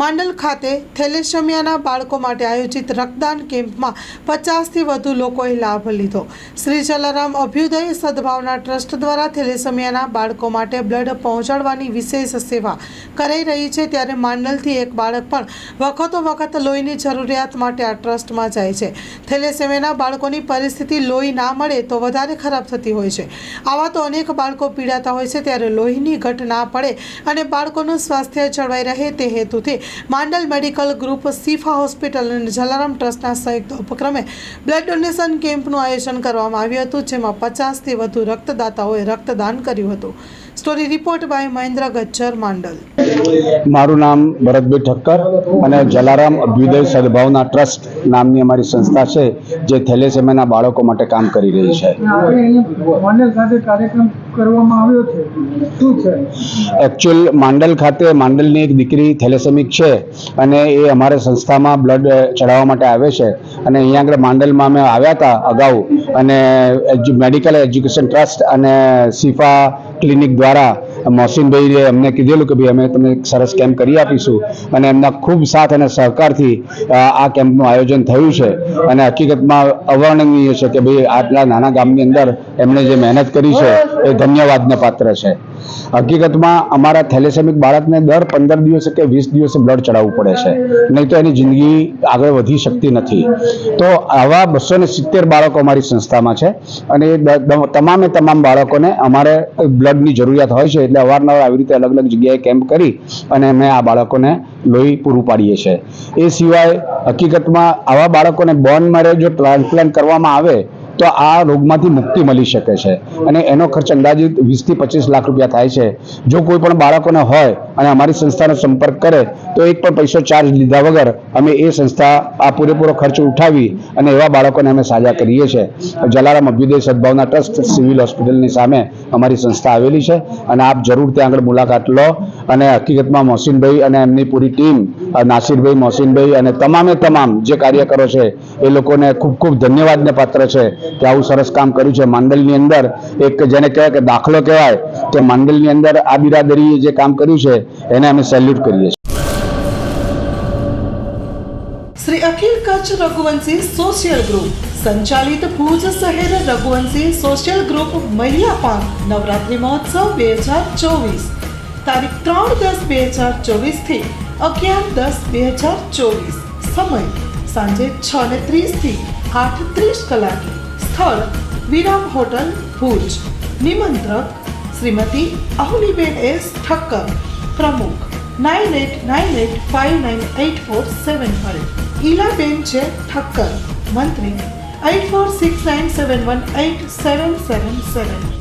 માંડલ ખાતે થેલેસેમિયાના બાળકો માટે આયોજિત રક્તદાન કેમ્પમાં પચાસથી વધુ લોકોએ લાભ લીધો. શ્રી જલારામ અભ્યુદય સદભાવના ટ્રસ્ટ દ્વારા થેલેસેમિયાના બાળકો માટે બ્લડ પહોંચાડવાની વિશેષ સેવા કરાઈ રહી છે. ત્યારે માંડલથી એક બાળક પણ વખતો વખત લોહીની જરૂરિયાત માટે આ ટ્રસ્ટમાં જાય છે. થેલેસેમિયાના બાળકોની પરિસ્થિતિ લોહી ના મળે તો વધારે ખરાબ થતી હોય છે. આવા તો અનેક બાળકો પીડાતા હોય છે. ત્યારે લોહીની ઘટ ના પડે અને બાળકોનું સ્વાસ્થ્ય જળવાઈ રહે તે હેતુથી Mandal medical group Shifa hospital અને જલારામ ટ્રસ્ટના સંયુક્ત ઉપક્રમે બ્લડ ડોનેશન કેમ્પનું આયોજન કરવામાં આવ્યું હતું જેમાં પચાસથી વધુ રક્તદાતાઓએ રક્તદાન કર્યું હતું. Story report by Mahendra Gajjar Mandal. મારું નામ ભરતભાઈ ઠક્કર અને જલારામ અભ્યુદય સદભાવના ટ્રસ્ટ નામની અમારી સંસ્થા છે જે થેલેસેમિયાના બાળકો માટે કામ કરી રહી છે. આપણે અહીંયા માંડલ ખાતે કાર્યક્રમ કરવામાં આવ્યો છે? શું છે? એકચ્યુઅલ માંડલ ખાતે, માંડલની એક દીકરી થેલેસેમિક છે અને એ અમારે સંસ્થામાં બ્લડ ચડાવવા માટે આવે છે. અને અહીંયા આગળ માંડલમાં અમે આવ્યા હતા અગાઉ અને મેડિકલ એજ્યુકેશન ટ્રસ્ટ અને સિફા ક્લિનિક દ્વારા મોહસિનભાઈએ અમને કીધેલું કે ભાઈ અમે તમને સરસ કેમ્પ કરી આપીશું. અને એમના ખૂબ સાથ અને સહકારથી આ કેમ્પનું આયોજન થયું છે. અને હકીકતમાં અવર્ણનીય છે કે ભાઈ આટલા નાના ગામની અંદર એમણે જે મહેનત કરી છે, એ ધન્યવાદને પાત્ર છે. હકીકતમાં અમારા થેલેસેમિક બાળકને દર પંદર દિવસે કે વીસ દિવસે બ્લડ ચડાવવું પડે છે. નહીં તો એની જિંદગી આગળ વધી શકતી નથી. તો આવા બસો ને સિત્તેર બાળકો અમારી સંસ્થામાં છે. અને એ તમામે તમામ બાળકોને અમારે બ્લડની જરૂરિયાત હોય છે એટલે અવારનવાર આવી રીતે અલગ અલગ જગ્યાએ કેમ્પ કરી અને અમે આ બાળકોને લોહી પૂરું પાડીએ છીએ. એ સિવાય હકીકતમાં આવા બાળકોને બોર્ન મેરેજ જો ટ્રાન્સપ્લાન્ટ કરવામાં આવે તો આ રોગમાંથી મુક્તિ મળી શકે છે. અને એનો ખર્ચ અંદાજિત વીસથી પચીસ લાખ રૂપિયા થાય છે. જો કોઈ પણ બાળકોને હોય અને અમારી સંસ્થાનો સંપર્ક કરે, તો એક પણ પૈસો ચાર્જ લીધા વગર અમે એ સંસ્થા આ પૂરેપૂરો ખર્ચ ઉઠાવી અને એવા બાળકોને અમે સાજા કરીએ છીએ. જલારામ અભ્યુદય સદભાવના ટ્રસ્ટ સિવિલ હોસ્પિટલની સામે અમારી સંસ્થા આવેલી છે. અને આપ જરૂર ત્યાં આગળ મુલાકાત લો અને હકીકતમાં મોહસિનભાઈ અને એમની પૂરી ટીમ નાસિરભાઈ મોહસિનભાઈ અને તમામે તમામ જે કાર્યકરો છે, એ લોકોને ખૂબ ખૂબ ધન્યવાદને પાત્ર છે. કે આવું સરસ કામ કર્યું છે. માંડલની અંદર એક જેને કહેવાય કે દાખલો કહેવાય કે માંડલની અંદર આ બિરાદરીએ જે કામ કર્યું છે, એને અમે સેલ્યુટ કરીએ છીએ. શ્રી અખિલ કચ્છ રઘુવંશી સોશિયલ ગ્રુપ સંચાલિત ભુજ શહેર રઘુવંશી સોશિયલ ગ્રુપ મહિલા નવરાત્રિ મહોત્સવ બે હજાર ચોવીસ. તારીખ ત્રણ દસ બે હજાર ચોવીસથી અગિયાર દસ બે હજાર ચોવીસ. સમય સાંજે છ ને ત્રીસથી આઠ ત્રીસ કલાકે. स्थळ विराम हॉटेल भूज. निमंत्रक श्रीमती अहुलीबेन एस. ठक्कर. प्रमुख nine eight nine eight five nine eight four seven five. इलाबेनचे Thakkar. मंत्री eight four six nine seven one eight seven seven seven